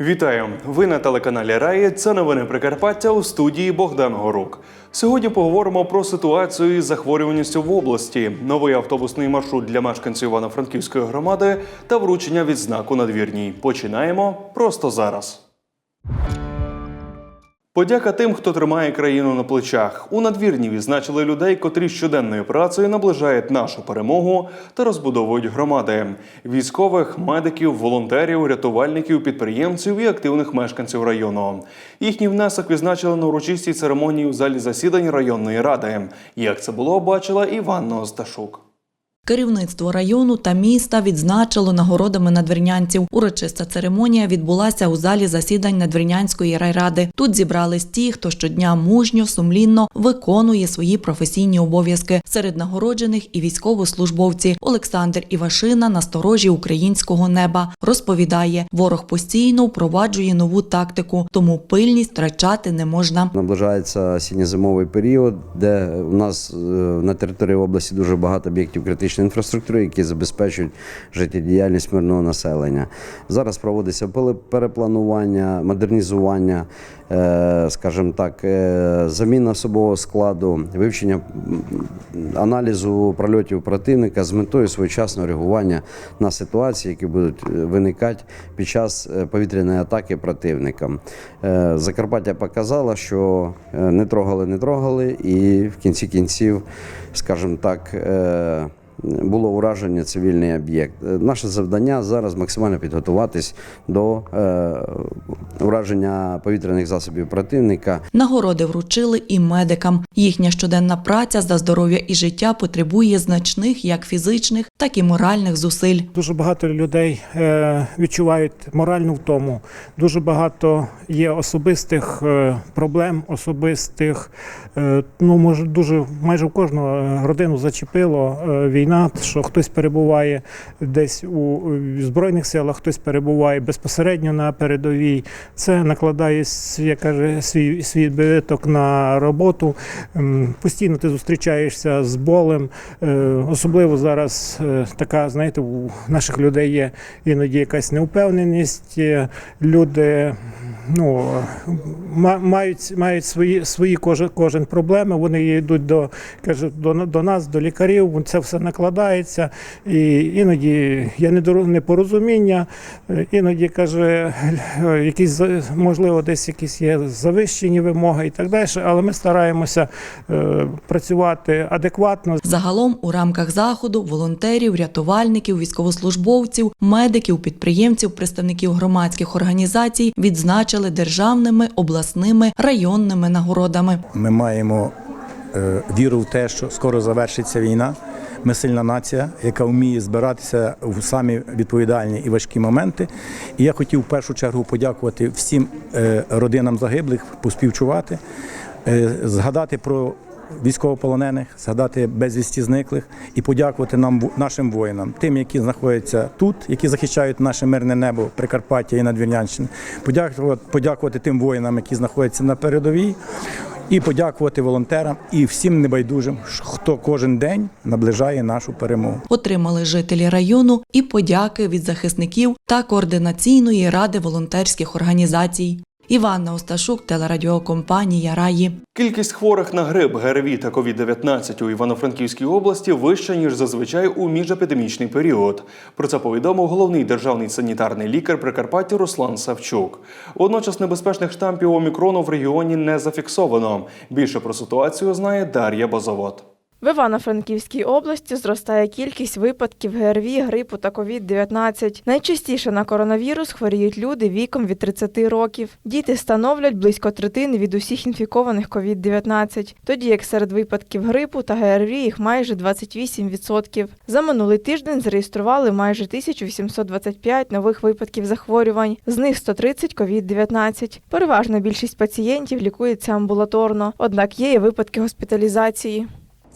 Вітаю! Ви на телеканалі Раї. Це новини Прикарпаття у студії Богдан Горук. Сьогодні поговоримо про ситуацію із захворюваністю в області, новий автобусний маршрут для мешканців Івано-Франківської громади та вручення відзнаку надвірній. Починаємо просто зараз. Подяка тим, хто тримає країну на плечах. У надвірні відзначили людей, котрі щоденною працею наближають нашу перемогу та розбудовують громади: військових, медиків, волонтерів, рятувальників, підприємців і активних мешканців району. Їхній внесок відзначили на урочистій церемонії у залі засідань районної ради. Як це було, бачила Іванна Осташук. Керівництво району та міста відзначило нагородами надвірнянців. Урочиста церемонія відбулася у залі засідань Надвірнянської райради. Тут зібрались ті, хто щодня мужньо, сумлінно виконує свої професійні обов'язки. Серед нагороджених і військовослужбовці. Олександр Івашина на сторожі українського неба розповідає, ворог постійно впроваджує нову тактику, тому пильність втрачати не можна. Наближається осінньо-зимовий період, де у нас е, на території області дуже багато об'єктів критичної інфраструктури, які забезпечують життєдіяльність мирного населення. Зараз проводиться перепланування, модернізування, е, скажімо так, е, заміна особового складу, вивчення аналізу прольотів противника з метою своєчасного реагування на ситуації, які будуть е, виникати під час повітряної атаки противника. Е, Закарпаття показала, що не трогали, не трогали, і в кінці кінців, скажімо так, було ураження цивільний об'єкт. Е, Наше завдання зараз максимально підготуватись до е, ураження повітряних засобів противника. Нагороди вручили і медикам. Їхня щоденна праця за здоров'я і життя потребує значних як фізичних, так і моральних зусиль. Дуже багато людей е, відчувають моральну втому. Дуже багато є особистих е, проблем, особистих. е, Ну, може, дуже майже в кожну родину зачепило е, війна, що хтось перебуває десь у збройних силах, хтось перебуває безпосередньо на передовій. Це накладає як каже, свій свій відбиток на роботу. Постійно ти зустрічаєшся з болем. Е, Особливо зараз е, така, знаєте, у наших людей є іноді якась неупевненість. Е, Люди ну, мають, мають свої, свої кожен, кожен проблеми. Вони йдуть до, каже, до, до нас, до лікарів. Це все накладається. І іноді є непорозуміння, е, іноді каже, якісь можливо, десь якісь є завищені вимоги і так далі. Але ми стараємося е, працювати адекватно. Загалом у рамках заходу волонтерів, рятувальників, військовослужбовців, медиків, підприємців, представників громадських організацій відзначили державними, обласними, районними нагородами. Ми маємо віру в те, що скоро завершиться війна. Ми сильна нація, яка вміє збиратися в самі відповідальні і важкі моменти. І я хотів в першу чергу подякувати всім е, родинам загиблих, поспівчувати, е, згадати про військовополонених, згадати безвісті зниклих і подякувати нам нашим воїнам, тим, які знаходяться тут, які захищають наше мирне небо Прикарпаття і Надвірнянщини. Подякувати, подякувати тим воїнам, які знаходяться на передовій. І подякувати волонтерам і всім небайдужим, хто кожен день наближає нашу перемогу. Отримали жителі району і подяки від захисників та координаційної ради волонтерських організацій. Іванна Осташук, телерадіокомпанія Раї. Кількість хворих на грип, ГРВІ та COVID-19 у Івано-Франківській області вища, ніж зазвичай у міжепідемічний період. Про це повідомив головний державний санітарний лікар Прикарпаття Руслан Савчук. Водночас небезпечних штампів омікрону в регіоні не зафіксовано. Більше про ситуацію знає Дар'я Бозавод. В Івано-Франківській області зростає кількість випадків ГРВІ, грипу та COVID-19. Найчастіше на коронавірус хворіють люди віком від 30 років. Діти становлять близько третини від усіх інфікованих COVID-19, тоді як серед випадків грипу та ГРВІ їх майже 28%. За минулий тиждень зареєстрували майже 1825 нових випадків захворювань, з них 130 COVID-19. Переважна більшість пацієнтів лікується амбулаторно, однак є і випадки госпіталізації.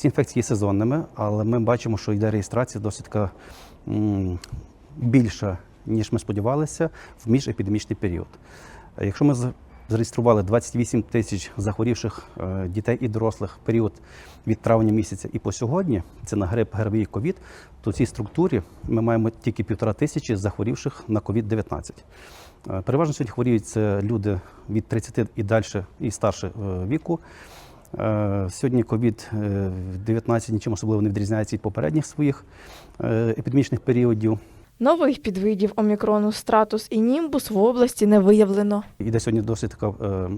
Ці інфекції є сезонними, але ми бачимо, що йде реєстрація досить більша, ніж ми сподівалися, в міжепідемічний період. Якщо ми зареєстрували 28 тисяч захворівших е, дітей і дорослих в період від травня місяця і по сьогодні, це на грип, ГРВІ, ковід, то в цій структурі ми маємо тільки півтора тисячі захворівших на ковід-19. Е, Переважно сьогодні хворіють це люди від 30 і далі і старше е, віку. Е, Сьогодні COVID-19 нічим особливо не відрізняється від попередніх своїх е, епідемічних періодів. Нових підвидів омікрону стратус і німбус в області не виявлено. Іде сьогодні досить така е,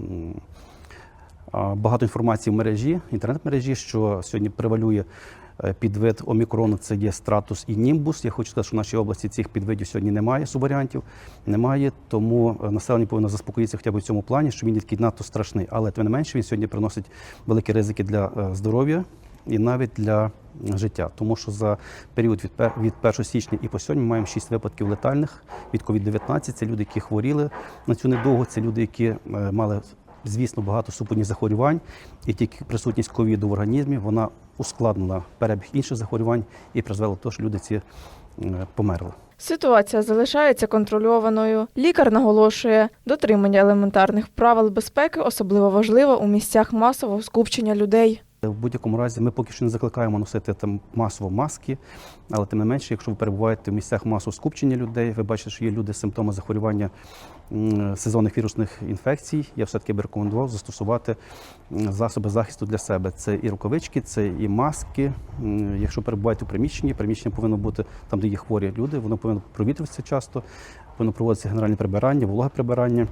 багато інформації в мережі, інтернет-мережі, що сьогодні превалює е, підвид омікрону, це є стратус і німбус. Я хочу сказати, що в нашій області цих підвидів сьогодні немає, субваріантів немає, тому е, населення повинно заспокоїтися хоча б в цьому плані, що він такий надто страшний. Але тим не менше він сьогодні приносить великі ризики для е, здоров'я і навіть для життя. Тому що за період від, від 1 січня і по сьогодні ми маємо 6 випадків летальних від COVID-19. Це люди, які хворіли на цю недовгу, це люди, які е, мали, звісно, багато супутніх захворювань, і тільки присутність ковіду в організмі вона ускладнила перебіг інших захворювань і призвела до того, що люди ці е, померли. Ситуація залишається контрольованою. Лікар наголошує, дотримання елементарних правил безпеки особливо важливо у місцях масового скупчення людей. В будь-якому разі ми поки що не закликаємо носити там масово маски, але тим не менше, якщо ви перебуваєте в місцях масового скупчення людей, ви бачите, що є люди з симптомами захворювання сезонних вірусних інфекцій, я все-таки б рекомендував застосувати засоби захисту для себе. Це і рукавички, це і маски. Якщо перебуваєте в приміщенні, приміщення повинно бути там, де є хворі люди, воно повинно провітрюватися часто, повинно проводитися генеральне прибирання, вологе прибирання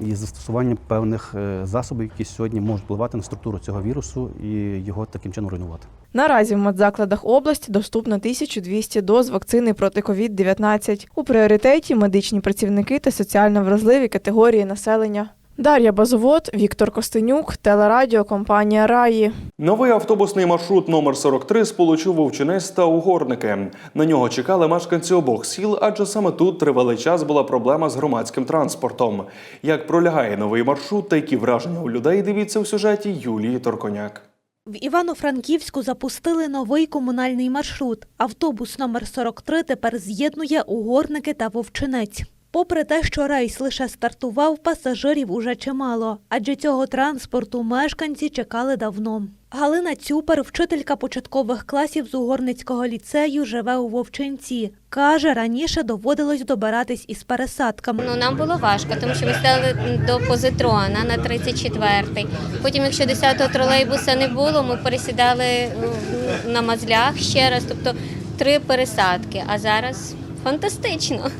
і застосування певних е, засобів, які сьогодні можуть впливати на структуру цього вірусу і його таким чином руйнувати. Наразі в медзакладах області доступно 1200 доз вакцини проти COVID-19. У пріоритеті медичні працівники та соціально вразливі категорії населення. Дар'я Базовод, Віктор Костенюк, телерадіокомпанія Раї. Новий автобусний маршрут номер 43 сполучив Вовчинець та Угорники. На нього чекали мешканці обох сіл, адже саме тут тривалий час була проблема з громадським транспортом. Як пролягає новий маршрут та які враження у людей, дивіться в сюжеті Юлії Торконяк. В Івано-Франківську запустили новий комунальний маршрут. Автобус номер 43 тепер з'єднує угорники та вовчинець. Попри те, що рейс лише стартував, пасажирів уже чимало, адже цього транспорту мешканці чекали давно. Галина Цюпер, вчителька початкових класів з Угорницького ліцею, живе у Вовчинці. Каже, раніше доводилось добиратись із пересадками. Ну нам було важко, тому що ми стали до позитрона на 34-й. Потім, якщо 10-го тролейбуса не було, ми пересідали е, на мазлях ще раз, тобто три пересадки. А зараз фантастично.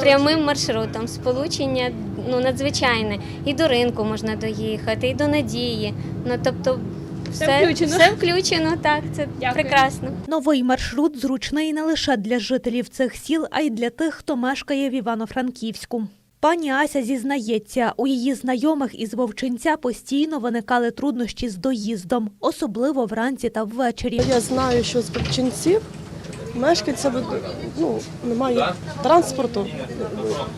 Прямим маршрутом. Сполучення ну, надзвичайне. І до ринку можна доїхати, і до надії. Ну тобто все, включено. Все включено, так, це прекрасно. Новий маршрут зручний не лише для жителів цих сіл, а й для тих, хто мешкає в Івано-Франківську. Пані Ася зізнається, у її знайомих із Вовчинця постійно виникали труднощі з доїздом, особливо вранці та ввечері. Я знаю, що з Вовчинців мешканцям ну, немає транспорту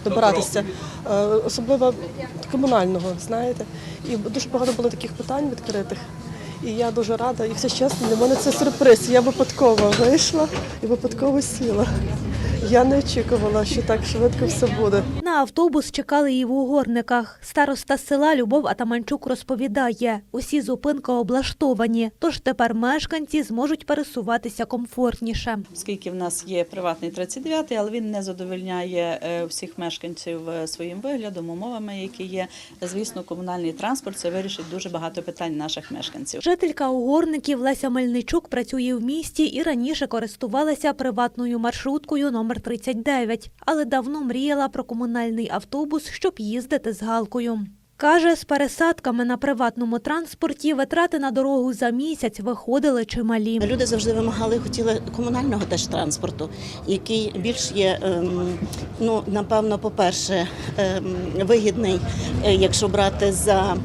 добиратися, е, особливо комунального, знаєте. І дуже багато було таких питань відкритих. І я дуже рада, і все чесно, для мене це сюрприз. Я випадково вийшла і випадково сіла. Я не очікувала, що так швидко все буде. На автобус чекали і в угорниках. Староста села Любов Атаманчук розповідає, усі зупинки облаштовані, тож тепер мешканці зможуть пересуватися комфортніше. оскільки в нас є приватний 39-й, але він не задовольняє е, всіх мешканців е, своїм виглядом, умовами, які є. Звісно, комунальний транспорт це вирішить дуже багато питань наших мешканців. Жителька угорників Леся Мельничук працює в місті і раніше користувалася приватною маршруткою номер 39, але давно мріяла про комунальний автобус, щоб їздити з галкою. Каже, з пересадками на приватному транспорті витрати на дорогу за місяць виходили чималі. Люди завжди вимагали, хотіли комунального теж транспорту, який більш є, ем, ну напевно, по-перше, ем, вигідний, е, якщо брати за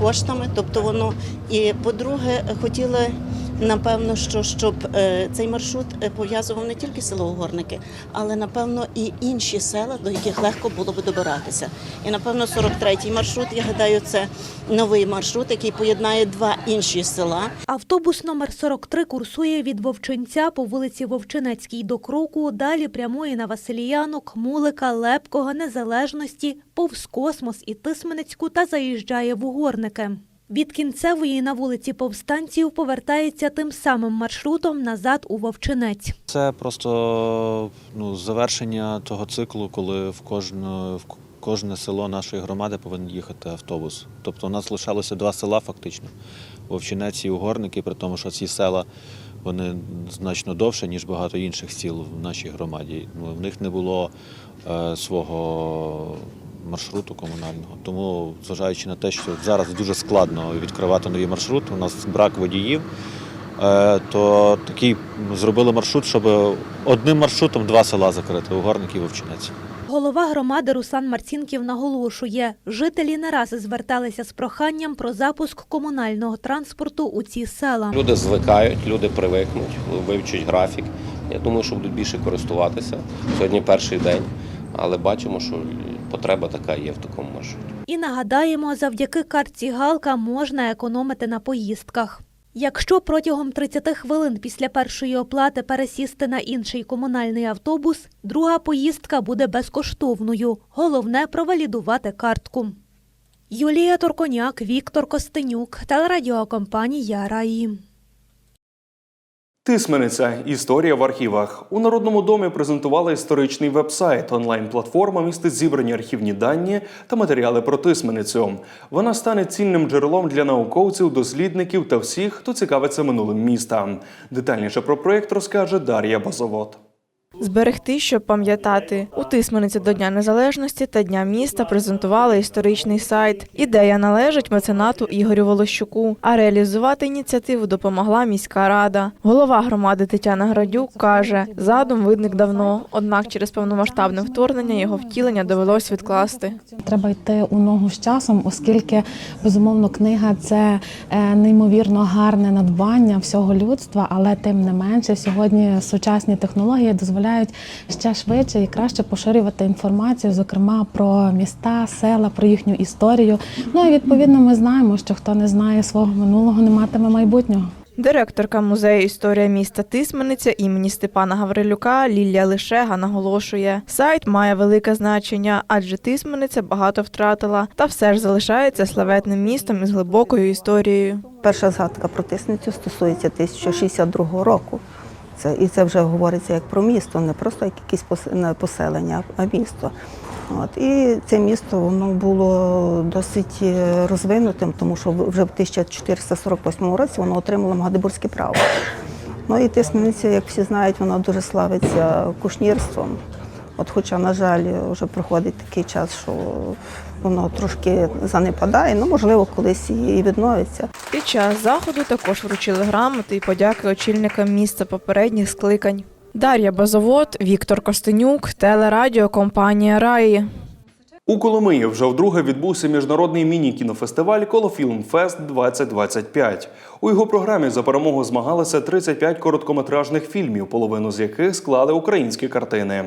коштами, тобто воно. І по-друге, хотіли. Напевно, що щоб е, цей маршрут е, пов'язував не тільки село Угорники, але напевно і інші села, до яких легко було би добиратися. І напевно 43-й маршрут, я гадаю, це новий маршрут, який поєднає два інші села. Автобус номер 43 курсує від Вовчинця по вулиці Вовчинецькій до Кроку, далі прямує на Василіянок, Мулика, Лепкого, Незалежності, повз Космос і Тисменецьку та заїжджає в Угорники. Від кінцевої на вулиці повстанців повертається тим самим маршрутом назад у Вовчинець. Це просто ну, завершення того циклу, коли в кожне, в кожне село нашої громади повинен їхати автобус. Тобто у нас лишалося два села фактично Вовчинець і Угорники, при тому, що ці села вони значно довше, ніж багато інших сіл в нашій громаді. Ну, в них не було е, свого маршруту комунального. Тому, зважаючи на те, що зараз дуже складно відкривати нові маршрути, у нас брак водіїв. Е, то такий зробили маршрут, щоб одним маршрутом два села закрити Угорник і Вовчинець. Голова громади Руслан Марцінків наголошує, жителі не раз зверталися з проханням про запуск комунального транспорту у ці села. Люди звикають, люди привикнуть, вивчать графік. Я думаю, що будуть більше користуватися. Сьогодні перший день, але бачимо, що потреба така є в такому маршруті. І нагадаємо, завдяки картці Галка можна економити на поїздках. Якщо протягом 30 хвилин після першої оплати пересісти на інший комунальний автобус, друга поїздка буде безкоштовною. Головне провалідувати картку. Юлія Торконяк, Віктор Костенюк, телерадіокомпанія Раї. Тисмениця. Історія в архівах. У Народному домі презентували історичний веб-сайт. Онлайн-платформа містить зібрані архівні дані та матеріали про тисменицю. Вона стане цінним джерелом для науковців, дослідників та всіх, хто цікавиться минулим міста. Детальніше про проєкт розкаже Дар'я Базовод. Зберегти, щоб пам'ятати. У Тисмениці до Дня Незалежності та Дня міста презентували історичний сайт. Ідея належить меценату Ігорю Волощуку, а реалізувати ініціативу допомогла міська рада. Голова громади Тетяна Градюк каже, задум виник давно, однак через повномасштабне вторгнення його втілення довелось відкласти. Треба йти у ногу з часом, оскільки безумовно книга це е, неймовірно гарне надбання всього людства, але тим не менше сьогодні сучасні технології дозволяють ще швидше і краще поширювати інформацію, зокрема про міста, села, про їхню історію. Ну і відповідно ми знаємо, що хто не знає свого минулого, не матиме майбутнього. Директорка музею історія міста Тисмениця імені Степана Гаврилюка Лілія Лишега наголошує, сайт має велике значення, адже Тисмениця багато втратила, та все ж залишається славетним містом із глибокою історією. Перша згадка про тисницю стосується 1062 року. Це, і це вже говориться як про місто, не просто як якесь поселення, а місто. От. І це місто воно було досить е, розвинутим, тому що вже в 1448 році воно отримало Магдебурзьке право. Ну і Тисмениця, як всі знають, вона дуже славиться кушнірством. От, хоча, на жаль, вже проходить такий час, що воно трошки занепадає, ну можливо, колись і відновиться. Під час заходу також вручили грамоти і подяки очільникам міста попередніх скликань. Дар'я Базовод, Віктор Костенюк, телерадіокомпанія Раї. У Коломиї вже вдруге відбувся міжнародний міні-кінофестиваль Колофілм Фест 2025. У його програмі за перемогу змагалися 35 короткометражних фільмів, половину з яких склали українські картини.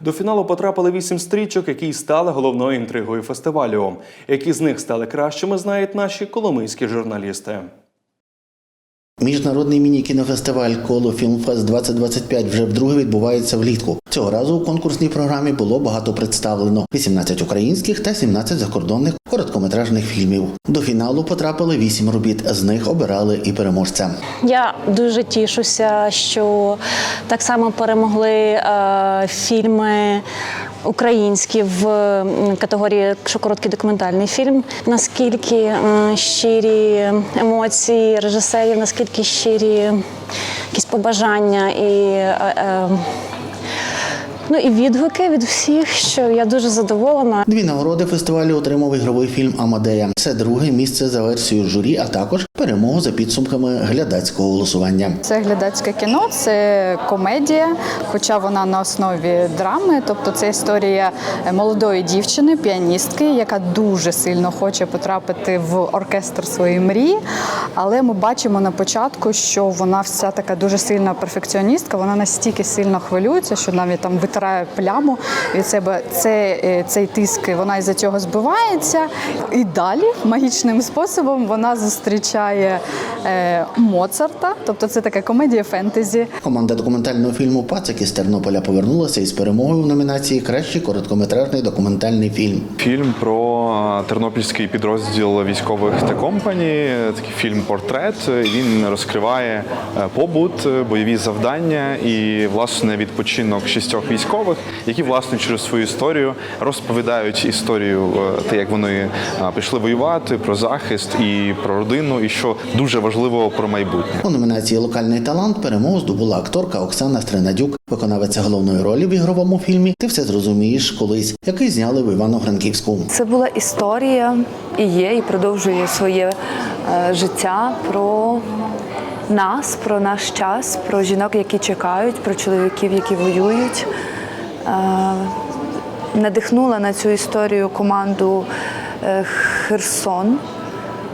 До фіналу потрапили 8 стрічок, які й стали головною інтригою фестивалю. Які з них стали кращими, знають наші коломийські журналісти. Міжнародний міні-кінофестиваль Коло Фільмфест 2025 вже вдруге відбувається влітку. Цього разу у конкурсній програмі було багато представлено: 18 українських та 17 закордонних короткометражних фільмів. До фіналу потрапили 8 робіт. З них обирали і переможця. Я дуже тішуся, що так само перемогли е, фільми українські в категорії якщо короткий документальний фільм. Наскільки щирі емоції режисерів, наскільки щирі якісь побажання і. Ну і відгуки від всіх, що я дуже задоволена. Дві нагороди фестивалю отримав ігровий фільм Амадея. Це друге місце за версією журі, а також перемогу за підсумками глядацького голосування. Це глядацьке кіно, це комедія, хоча вона на основі драми. Тобто це історія молодої дівчини, піаністки, яка дуже сильно хоче потрапити в оркестр своєї мрії. Але ми бачимо на початку, що вона вся така дуже сильна перфекціоністка. Вона настільки сильно хвилюється, що навіть там витирає стирає пляму від себе. Це, е, цей тиск вона із-за цього збивається. І далі магічним способом вона зустрічає е, Моцарта, тобто це така комедія фентезі. Команда документального фільму Пацик із Тернополя повернулася із перемогою в номінації Кращий короткометражний документальний фільм. Фільм про тернопільський підрозділ військових та компані. Такий фільм портрет. Він розкриває е, побут, е, бойові завдання і власне відпочинок шістьох військових, які власне через свою історію розповідають історію, е, те, як вони пішли воювати, про захист і про родину, і що дуже важливо про майбутнє. У номінації Локальний талант перемогу здобула акторка Оксана Стринадюк, виконавиця головної ролі в ігровому фільмі Ти все зрозумієш колись, який зняли в Івано-Франківську. Це була історія і є, і продовжує своє е, життя про нас, про наш час, про жінок, які чекають, про чоловіків, які воюють. Е, надихнула на цю історію команду е, Херсон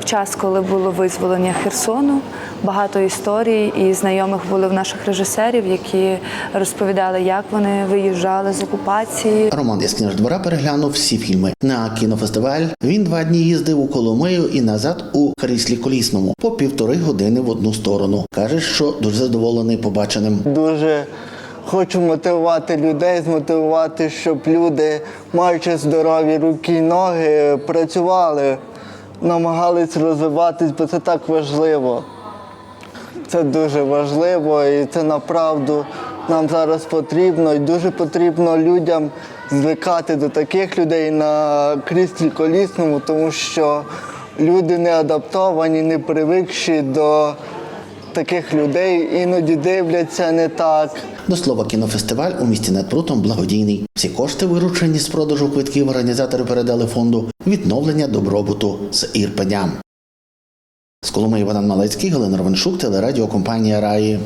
в час, коли було визволення Херсону. Багато історій і знайомих було в наших режисерів, які розповідали, як вони виїжджали з окупації. Роман із княждвора переглянув всі фільми. На кінофестиваль він два дні їздив у Коломию і назад у кріслі колісному по півтори години в одну сторону. Каже, що дуже задоволений побаченим. Дуже хочу мотивувати людей, змотивувати, щоб люди, маючи здорові руки і ноги, працювали, намагались розвиватись, бо це так важливо. Це дуже важливо і це направду нам зараз потрібно. І дуже потрібно людям звикати до таких людей на кріслі колісному, тому що люди не адаптовані, не привикші до таких людей, іноді дивляться не так. До слова, кінофестиваль у місті над прутом благодійний. Всі кошти, виручені з продажу квитків, організатори передали фонду відновлення добробуту з Ірпеня. З Коломи Іван Малецький, Галина Ровеншук, телерадіокомпанія Раї.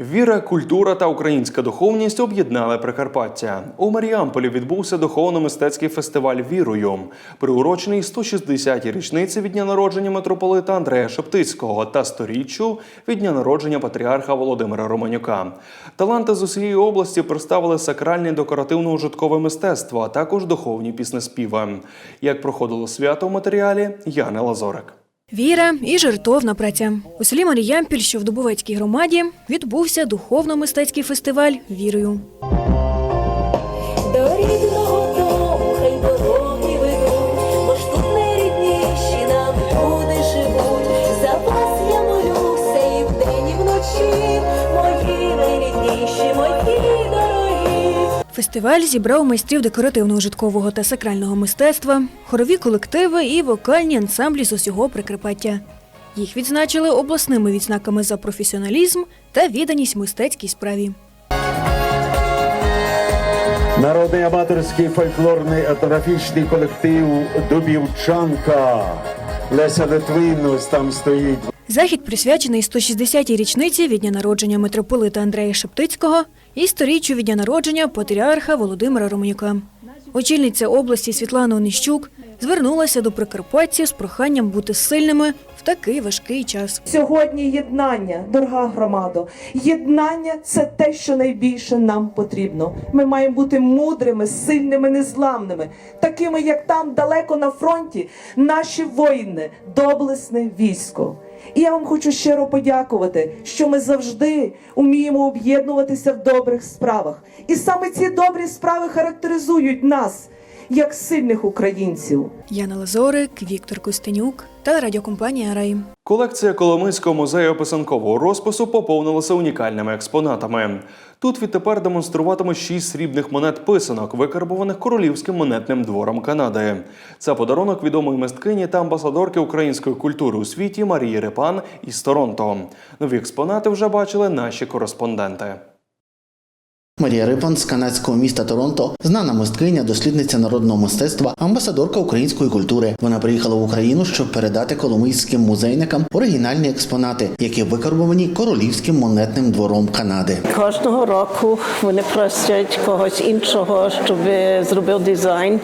Віра, культура та українська духовність об'єднали Прикарпаття. У Маріамполі відбувся духовно-мистецький фестиваль Вірою, приурочений 160-й річниці від дня народження митрополита Андрея Шептицького та сторіччю від дня народження патріарха Володимира Романюка. Таланти з усієї області представили сакральне декоративно-ужиткове мистецтво, а також духовні піснеспіви. Як проходило свято в матеріалі Яни Лазорик. Віра і жертовна праця у селі Маріямпіль, що в Дубовецькій громаді, відбувся духовно-мистецький фестиваль Вірою. Фестиваль зібрав майстрів декоративно-ужиткового та сакрального мистецтва, хорові колективи і вокальні ансамблі з усього Прикарпаття. Їх відзначили обласними відзнаками за професіоналізм та відданість мистецькій справі. Народний аматорський фольклорний етнографічний колектив Дубівчанка. Леся Литвин ось там стоїть. Захід присвячений 160-й річниці від дня народження митрополита Андрея Шептицького і сторіччю від дня народження патріарха Володимира Романюка. Очільниця області Світлана Онищук звернулася до прикарпатців з проханням бути сильними в такий важкий час. Сьогодні єднання, дорога громадо. Єднання це те, що найбільше нам потрібно. Ми маємо бути мудрими, сильними, незламними, такими, як там далеко на фронті, наші воїни, доблесне військо. І я вам хочу щиро подякувати, що ми завжди уміємо об'єднуватися в добрих справах. І саме ці добрі справи характеризують нас як сильних українців. Яна Лазорик, Віктор Костенюк та радіокомпанія Рай. Колекція Коломийського музею писанкового розпису поповнилася унікальними експонатами. Тут відтепер демонструватимуть шість срібних монет писанок, викарбованих королівським монетним двором Канади. Це подарунок відомої мисткині та амбасадорки української культури у світі Марії Репан із Торонто. Нові експонати вже бачили наші кореспонденти. Марія Рипан з канадського міста Торонто, знана мисткиня, дослідниця народного мистецтва, амбасадорка української культури. Вона приїхала в Україну, щоб передати коломийським музейникам оригінальні експонати, які викарбовані королівським монетним двором Канади. Кожного року вони просять когось іншого, щоб зробив дизайн.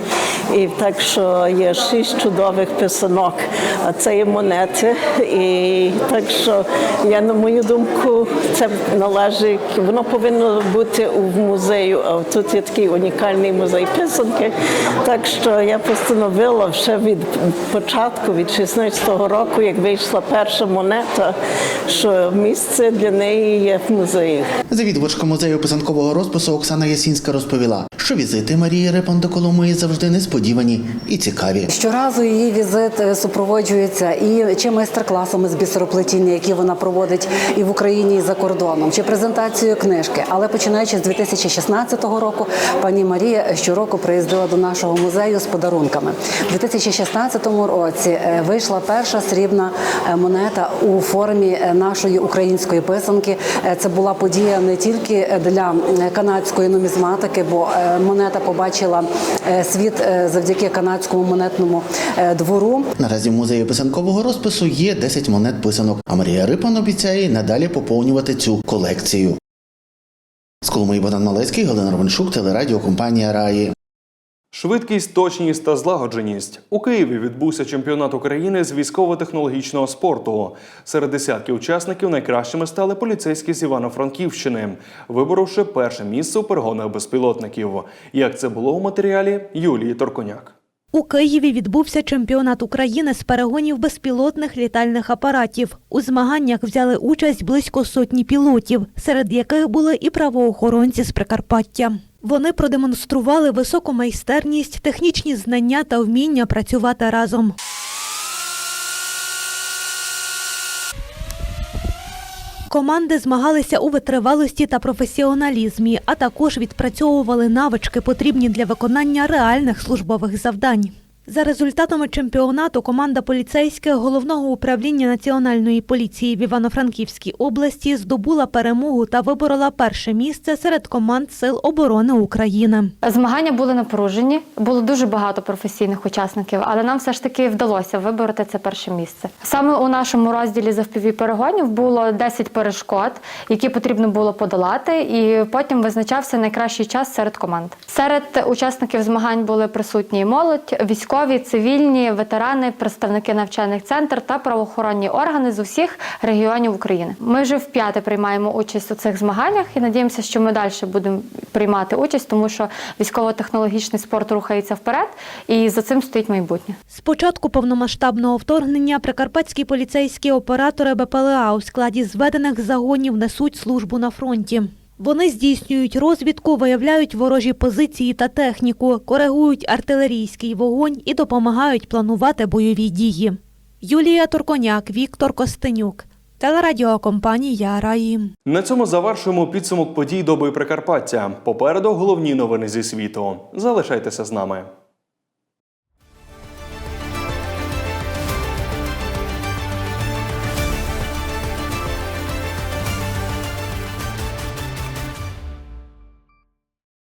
І так що є шість чудових писанок, а це є монети. І так що я на мою думку, це належить, воно повинно бути в музею, а тут є такий унікальний музей писанки. Так що я постановила ще від початку, від 16-го року, як вийшла перша монета, що місце для неї є в музеї. Завідувачка музею писанкового розпису Оксана Ясінська розповіла, що візити Марії Репан до Коломиї завжди несподівані і цікаві. Щоразу її візит е, супроводжується і чи майстер-класами з бісероплетіння, які вона проводить і в Україні, і за кордоном, чи презентацією книжки. Але починаючи з 2016 року, пані Марія щороку приїздила до нашого музею з подарунками. У 2016 році е, вийшла перша срібна е, монета у формі е, нашої української писанки. Це була подія не тільки для канадської нумізматики, бо монета побачила світ завдяки канадському монетному двору. Наразі в музеї писанкового розпису є 10 монет писанок, а Марія Рипан обіцяє надалі поповнювати цю колекцію. З Коломиї Богдан Малецький, Галина Романшук, телерадіокомпанія Раї. Швидкість, точність та злагодженість у Києві відбувся чемпіонат України з військово-технологічного спорту. Серед десятків учасників найкращими стали поліцейські з Івано-Франківщини, виборовши перше місце у перегонах безпілотників. Як це було у матеріалі Юлії Торконяк. У Києві відбувся чемпіонат України з перегонів безпілотних літальних апаратів. У змаганнях взяли участь близько сотні пілотів, серед яких були і правоохоронці з Прикарпаття. Вони продемонстрували високу майстерність, технічні знання та вміння працювати разом. Команди змагалися у витривалості та професіоналізмі, а також відпрацьовували навички, потрібні для виконання реальних службових завдань. За результатами чемпіонату команда поліцейських головного управління національної поліції в Івано-Франківській області здобула перемогу та виборола перше місце серед команд Сил оборони України. Змагання були напружені, було дуже багато професійних учасників, але нам все ж таки вдалося вибороти це перше місце. Саме у нашому розділі завпіві перегонів було 10 перешкод, які потрібно було подолати, і потім визначався найкращий час серед команд. Серед учасників змагань були присутні молодь, військові, цивільні, ветерани, представники навчальних центрів та правоохоронні органи з усіх регіонів України. Ми вже вп'яте приймаємо участь у цих змаганнях і надіємося, що ми далі будемо приймати участь, тому що військово-технологічний спорт рухається вперед, і за цим стоїть майбутнє. З початку повномасштабного вторгнення прикарпатські поліцейські оператори БПЛА у складі зведених загонів несуть службу на фронті. Вони здійснюють розвідку, виявляють ворожі позиції та техніку, коригують артилерійський вогонь і допомагають планувати бойові дії. Юлія Турконяк, Віктор Костенюк. Телерадіокомпанія Раї. На цьому завершуємо підсумок подій доби Прикарпаття. Попереду головні новини зі світу. Залишайтеся з нами.